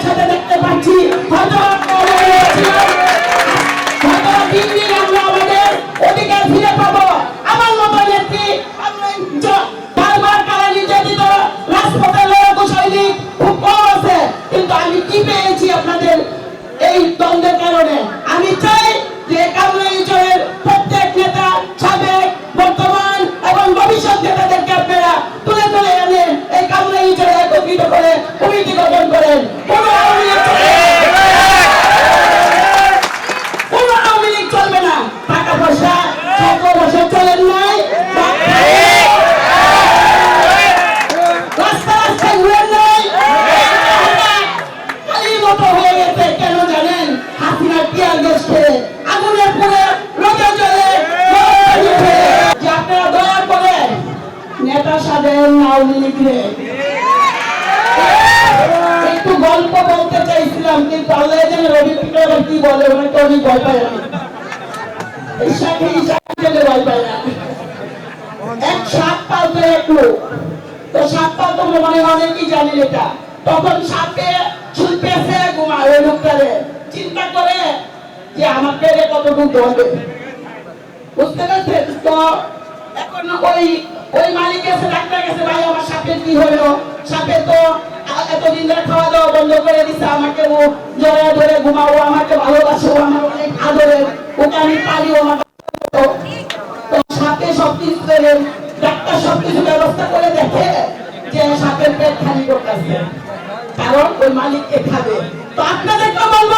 একসাথে দেখতে পাচ্ছি। আওয়ামী একটু গল্প বলতে চাইছিলাম, কিন্তু আল্লাহ জানে রবি কি বলে ওনাকে আমি ভয় পাই না। সাথে এই সাথে চিন্তা করে যে পেটে কতটুকু ধরবে। বুঝতে পারছেন? তো এখন ওই ওই মালিক এসে ডাক্তার ভাই, আমার সাপের কি হলো? সাপে তো এতদিন ধরে খাওয়া দাওয়া বন্ধ করে দিছে আমাকে, ও ধরে ঘুমাবো আমাকে আমার অনেক ওকে আমি ও আমার তো সাথে সবকিছু করে ডাক্তার সবকিছু ব্যবস্থা করে দেখে যে সাপের পেট খালি করতেছে। কারণ ওই মালিককে খাবে। তো আপনাদেরকে বলব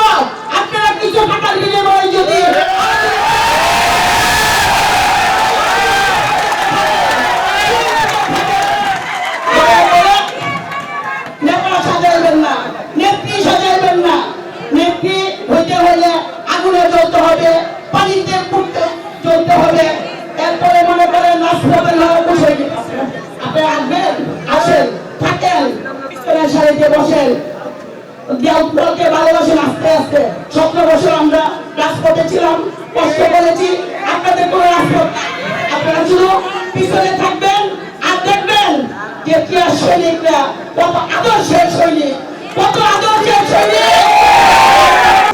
আসেন, থাকেন ইস্তেমার সারিতে বসেন। দলকে ভালোবাসেন আস্তে আস্তে। সতেরো বছর আমরা রাজপথে ছিলাম, কষ্ট করেছি, আপনাদের কোনো রাজপথ আপনারা শুধু পিছনে থাকবেন আর দেখবেন যে কি আর সৈনিকরা, কত আদর্শের সৈনিক, কত আদর্শের সৈনিক।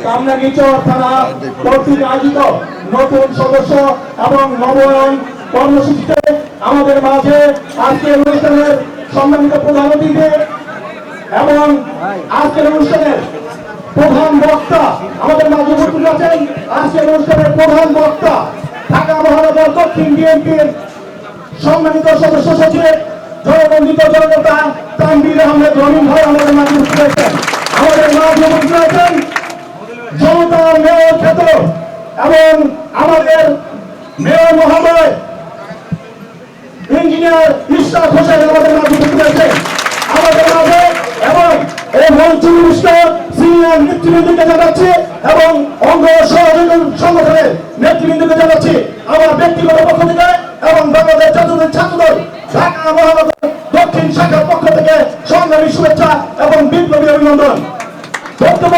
কামরাঙ্গীচর থানা কর্তৃক আয়োজিত নতুন সদস্য এবং নবায়ন কর্মসূচিতে আমাদের মাঝে আজকের অনুষ্ঠানের সম্মানিত প্রধান অতিথি এবং আজকের অনুষ্ঠানের প্রধান বক্তা আমাদের মাঝে উপস্থিত আছেন। আজকের অনুষ্ঠানের প্রধান বক্তা ঢাকা মহানগর দক্ষিণ বিএনপির সম্মানিত সদস্য সচিব জনবন্দিত জননেতা তানভীর আহমেদ রহিম ভাই আমাদের মাঝে আছেন। আমাদের মাঝে উপস্থিত আছেন জনতা মেয়র খ্যাত এবং আমাদের মেয়র মহোদয় ইঞ্জিনিয়ার ইশরাক হোসেন আমাদের মাঝে উপস্থিত আছেন আমাদের মাঝে এবং এই মঞ্চ অনুষ্ঠান সিনিয়র নেতৃবৃন্দকে জানাচ্ছি এবং অঙ্গ সংগঠনের নেতৃবৃন্দকে জানাচ্ছি। আমার ব্যক্তিগত পক্ষ থেকে এবং বাংলাদেশ জাতীয় ছাত্রদল ঢাকা মহানগর দক্ষিণ শাখার পক্ষ থেকে সংগ্রামী শুভেচ্ছা এবং বিপ্লবী অভিনন্দন। বক্তব্য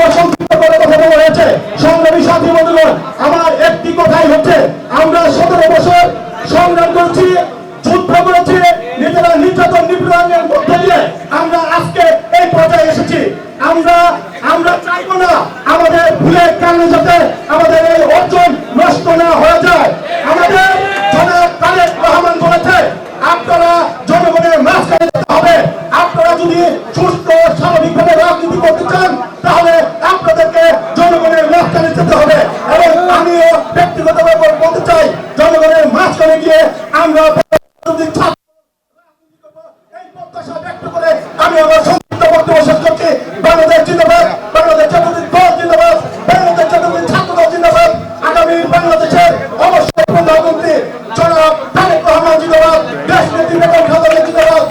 আমি আমার সংক্ষিপ্ত বক্তব্য শেষ করছি। বাংলাদেশ জিন্দাবাদ, বাংলাদেশ জাতীয় দল জিন্দাবাদ, বাংলাদেশ জাতীয় ছাত্র দল জিন্দাবাদ। আগামী বাংলাদেশের অবশ্যই প্রধানমন্ত্রী জনাব তারেক রহমান জিন্দাবাদ দেশ নেত্রী বেগম খালেদা জিন্দাবাদ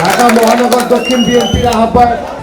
ঢাকা মহানগর দক্ষিণ বিএনপির আহ্বায়ক